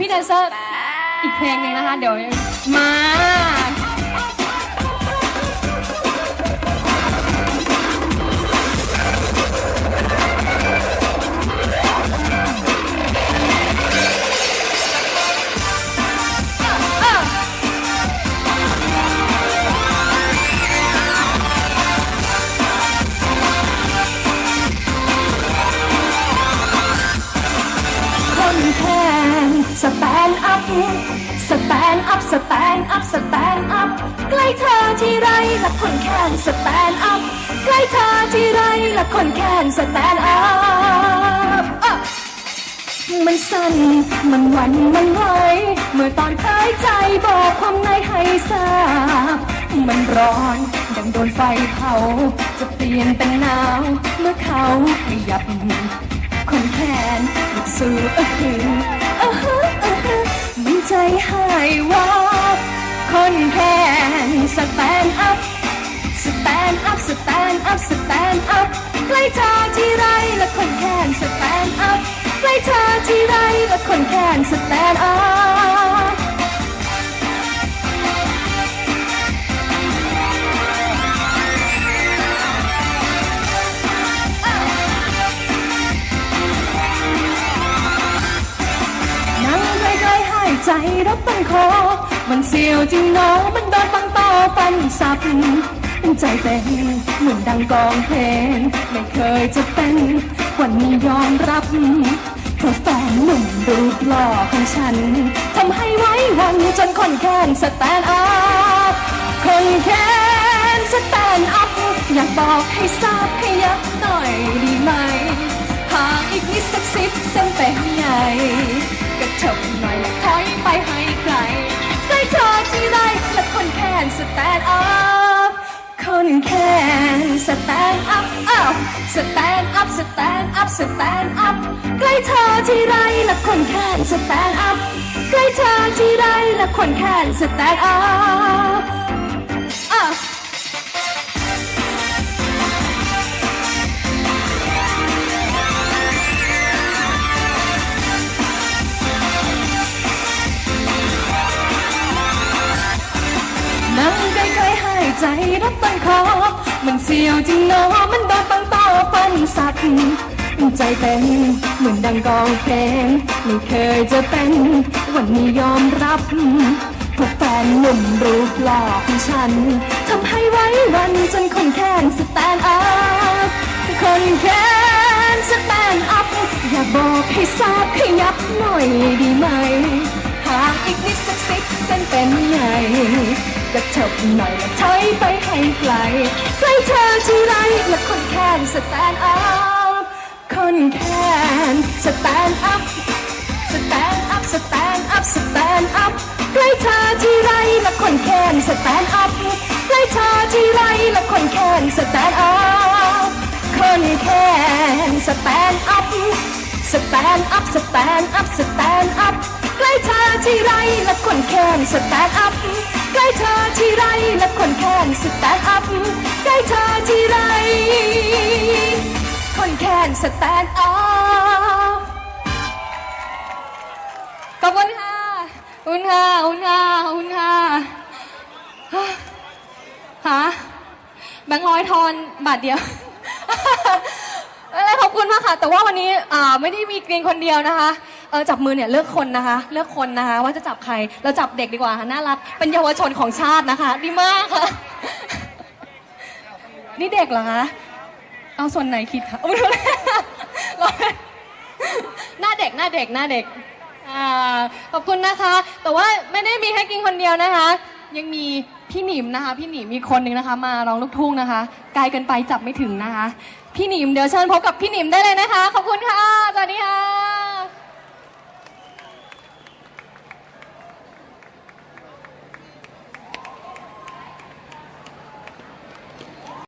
พี่แดนเซอร์อีกเพลงหนึ่งนะคะ เดี๋ยวมา สแตนอัพ สแตนอัพ สแตนอัพ สแตนอัพ ใกล้เธอที่ไรละคนแค้นสแตนอัพ ใกล้เธอที่ไรละคนแค้นสแตนอัพ มันสั่นมันหวั่นมันไหวเมื่อตอนหายใจบอกความในให้ทราบ มันร้อนดังโดนไฟเผา จะเปลี่ยนเป็นหนาว เมื่อเขาขยับคนแค้นลุกสู้เออหือเอ หายวับคนแค้นสแตนอัพสแตนอัพสแตนอัพสแตนอัพใกล้เธอที่ไรและคนแค้นสแตนอัพใกล้เธอที่ไรและคนแค้นสแตนอัพ ใจรับต้นคอ มันเสียวจริงเนาะมันโดนบังต่อฟันสับใจเต้นเหมือนดังกองเพลงไม่เคยจะเป็นวันนี้ยอมรับเพราะแฟนหนุ่มรูปหล่อของฉันทำให้ไว้วันจนคนแค้นสแตนอัพคนแค้นสแตนอัพอยากบอกให้ทราบขยับหน่อยดีไหมหากอีกนิดสักสิบเส้นเป็นใหญ่ กระเถิบหน่อยและถอยไปให้ไกลใกล้เธอที่ไรและคนแค้นสแตนอัพคนแค้นสแตนอัพอัพสแตนอัพสแตนอัพสแตนอัพใกล้เธอที่ไรและคนแค้นสแตนอัพใกล้เธอที่ไรและคนแค้นสแตนอัพ รับต้นคอมันเสียวจริงเนาะมันโดนปังต่อฟันสัตว์ใจเต้นเหมือนดังกองเพลงไม่เคยจะเป็น วันนี้ยอมรับพวกแฟนหนุ่มรูปหล่อของฉันทำให้ไว้วันจนคนแค้นสแตนอัพคนแค้นสแตนอัพอย่าบอกให้ทราบขยับหน่อยดีไหม หากอีกนิดสักสิบเส้นเป็นใหญ่ กระเถิบหน่อยและถอยไปให้ไกลใกล้เธอที่ไรและคนแค้นสแตนอัพคนแค้นสแตนอัพสแตนอัพสแตนอัพสแตนอัพใกล้เธอที่ไรและคนแค้นสแตนอัพใกล้เธอที่ไรและคนแค้นสแตนอัพคนแค้นสแตนอัพ สแตนอัพสแตนอัพสแตนอัพใกล้เธอที่ไรและคนแค้นสแตนอัพใกล้เธอที่ไรและคนแค้นสแตนอัพใกล้เธอที่ไร คนแค้นสแตนอัพขอบคุณค่ะอบคุณค่ะอบคุณค่ะอบคุณค่ะฮะแบงค์ร้อยทอนบาทเดียว แล้วขอบคุณมากค่ะแต่ว่าวันนี้อ่าไม่ได้มีกรีนคนเดียวนะคะเออจับมือเนี่ยเลือกคนนะคะ เลือกคนนะคะ ว่าจะจับใครเราจับเด็กดีกว่าค่ะน่ารักเป็นเยาวชนของชาตินะคะ ดีมากค่ะ นี่เด็กเหรอคะเอาส่วนไหนคิดคะไม่รู้เลยหน้าเด็กหน้าเด็กหน้าเด็กอ่าขอบคุณนะคะ แต่ว่าไม่ได้มีแค่กินคนเดียวนะคะ ยังมี พี่หนิมนะคะ พี่หนิมมีคนหนึ่งนะคะ มาร้องลูกทุ่งนะคะ ไกลเกันไปจับไม่ถึงนะคะ พี่หนิมเดี๋ยวเชิญพบกับพี่หนิมได้เลยนะคะ ขอบคุณค่ะสวัสดีค่ะ